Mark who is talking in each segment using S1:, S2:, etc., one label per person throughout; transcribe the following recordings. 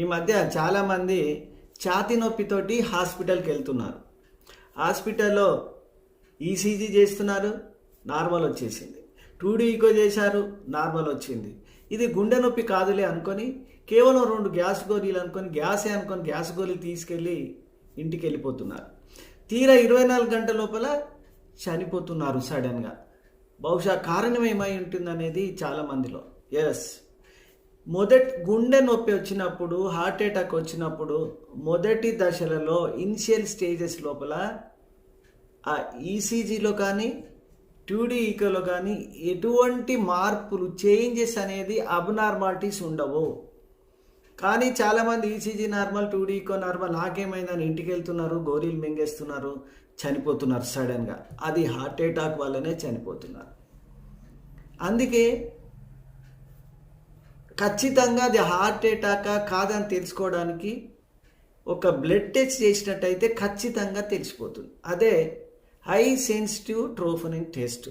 S1: ఈ మధ్య చాలామంది ఛాతి నొప్పితోటి హాస్పిటల్కి వెళ్తున్నారు. హాస్పిటల్లో ఈసీజీ చేస్తున్నారు నార్మల్ వచ్చేసింది. టూడీ ఈకో చేశారు నార్మల్ వచ్చింది. ఇది గుండె నొప్పి కాదులే అనుకొని కేవలం రెండు గ్యాస్ గోళీలు అనుకొని గ్యాసే అనుకొని గ్యాస్ గోళీలు తీసుకెళ్ళి ఇంటికి వెళ్ళిపోతున్నారు తీరా ఇరవై నాలుగు గంటల లోపల చనిపోతున్నారు సడన్గా. బహుశా కారణం ఏమై ఉంటుందనేది చాలా మందిలో ఎస్ మొదటి గుండె నొప్పి వచ్చినప్పుడు హార్ట్ అటాక్ వచ్చినప్పుడు మొదటి దశలలో ఇనిషియల్ స్టేజెస్ లోపల ఆ ఈసీజీలో కానీ టూడీ ఈకోలో కానీ ఎటువంటి మార్పులు చేంజెస్ అనేది అబ్నార్మాలిటీస్ ఉండవు. కానీ చాలామంది ECG normal two D echo normal నాకేమైందని ఇంటికి వెళ్తున్నారు గోరీలు మింగేస్తున్నారు చనిపోతున్నారు సడన్గా. అది హార్ట్ అటాక్ వల్లనే చనిపోతున్నారు. అందుకే ఖచ్చితంగా అది హార్ట్ అటాకా కాదని తెలుసుకోవడానికి ఒక బ్లడ్ టెస్ట్ చేసినట్టయితే ఖచ్చితంగా తెలిసిపోతుంది. అదే హై సెన్సిటివ్ ట్రోఫనిన్ టెస్ట్.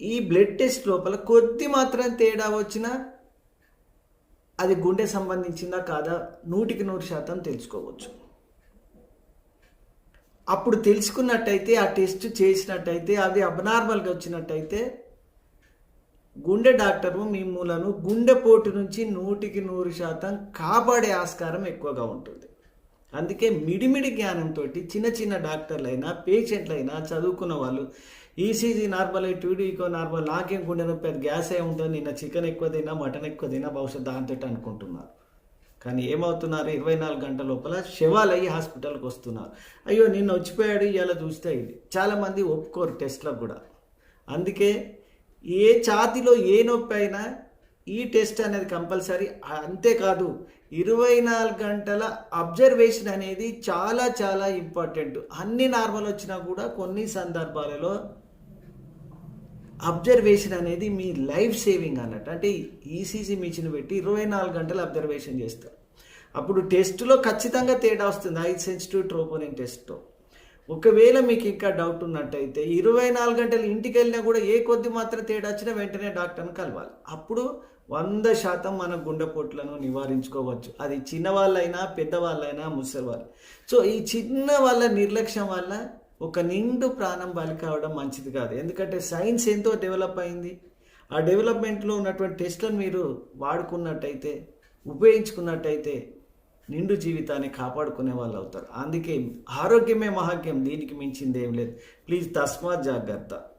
S1: ఈ బ్లడ్ టెస్ట్ లోపల కొద్ది మాత్రం తేడా వచ్చినా అది గుండె సంబంధించిందా కాదా నూటికి నూరు శాతం తెలుసుకోవచ్చు. అప్పుడు తెలుసుకున్నట్టయితే ఆ టెస్ట్ చేసినట్టయితే అది అబ్నార్మల్గా వచ్చినట్టయితే గుండె డాక్టరు మీ మూలను గుండెపోటు నుంచి నూటికి నూరు శాతం కాపాడే ఆస్కారం ఎక్కువగా ఉంటుంది. అందుకే మిడిమిడి జ్ఞానంతో చిన్న చిన్న డాక్టర్లైనా పేషెంట్లైనా చదువుకున్న వాళ్ళు ఈసీజీ నార్మల్ టూడీకో నార్మల్ నాకేం గుండె నొప్పి అది గ్యాస్ ఏ ఉంటుంది నిన్న చికెన్ ఎక్కువ తిన్నా మటన్ ఎక్కువ తిన్నా బహుశా దాంతో అనుకుంటున్నారు. కానీ ఏమవుతున్నారు? ఇరవై నాలుగు గంటల లోపల శవాలు అయ్యి హాస్పిటల్కి వస్తున్నారు. అయ్యో నిన్న వచ్చిపోయాడు ఇలా చూస్తే ఇది. చాలామంది ఒప్పుకోరు టెస్ట్లకు కూడా. అందుకే ఏ ఛాతిలో ఏ నొప్పి అయినా ఈ టెస్ట్ అనేది కంపల్సరీ. అంతేకాదు ఇరవై నాలుగు గంటల అబ్జర్వేషన్ అనేది చాలా చాలా ఇంపార్టెంట్. అన్ని నార్మల్ వచ్చినా కూడా కొన్ని సందర్భాలలో అబ్జర్వేషన్ అనేది మీ లైఫ్ సేవింగ్ అన్నట్టు. అంటే ఈసీజీ మిషన్ పెట్టి ఇరవై నాలుగు గంటలు అబ్జర్వేషన్ చేస్తారు. అప్పుడు టెస్ట్లో ఖచ్చితంగా తేడా వస్తుంది. ఐ సెన్సిటివ్ ట్రోపోనిన్ టెస్ట్లో ఒకవేళ మీకు ఇంకా డౌట్ ఉన్నట్టయితే ఇరవై నాలుగు గంటలు ఇంటికి వెళ్ళినా కూడా ఏ కొద్ది మాత్రం తేడా వచ్చినా వెంటనే డాక్టర్ని కలవాలి. అప్పుడు వంద శాతం మన గుండెపోట్లను నివారించుకోవచ్చు. అది చిన్నవాళ్ళైనా పెద్దవాళ్ళైనా ముసలివాళ్ళు. సో ఈ చిన్న వాళ్ళ నిర్లక్ష్యం వల్ల ఒక నిండు ప్రాణం బలి కావడం మంచిది కాదు. ఎందుకంటే సైన్స్ ఎంతో డెవలప్ అయింది. ఆ డెవలప్మెంట్లో ఉన్నటువంటి టెస్ట్లను మీరు వాడుకున్నట్టయితే ఉపయోగించుకున్నట్టయితే నిండు జీవితాన్ని కాపాడుకునే వాళ్ళు అవుతారు. అందుకే ఆరోగ్యమే మహాగ్యం దీనికి మించింది ఏం లేదు. ప్లీజ్ తస్మాత్ జాగ్రత్త.